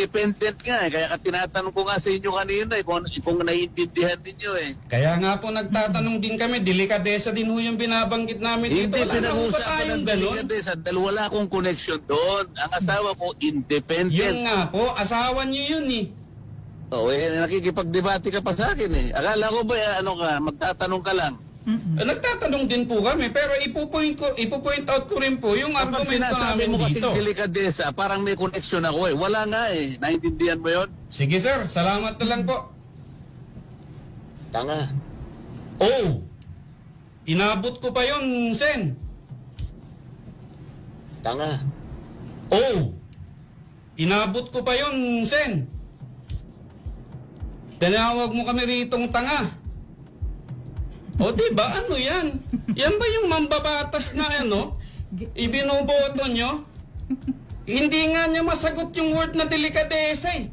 independent nga eh. Kaya ka tinatanong ko nga sa inyo kanina eh, kung, kung naiintindihan ninyo eh. Kaya nga po nagtatanong din kami, delikadesa din ho yung binabanggit namin dito. Hindi pinag-uusapan ng delikadesa dahil wala akong connection doon. Ang asawa ko, independent. Yun nga po, asawa niyo yun eh. Oh, eh, nakikipagdebate ka pa sa akin eh. Akala ko ba, eh, ano ka, magtatanong ka lang. Eh, Nagtatanong din po kami, pero ipupoint, ko, ipupoint out ko rin po yung Kapag argumento sinasabi namin mo kasi dito. delikadesa, parang may connection ako eh. Wala nga eh. Naintindihan mo yun? Sige sir, salamat na lang po. Tanga. Oh, inabot ko pa yun, Sen. Tanga. Oh, inabot ko pa yun, Sen. Tinawag mo kami ritong tanga. O di ba ano yan? Yan ba yung mambabatas na ano? Ibinuboto nyo? Hindi nga niya masagot yung word na delikadesa eh.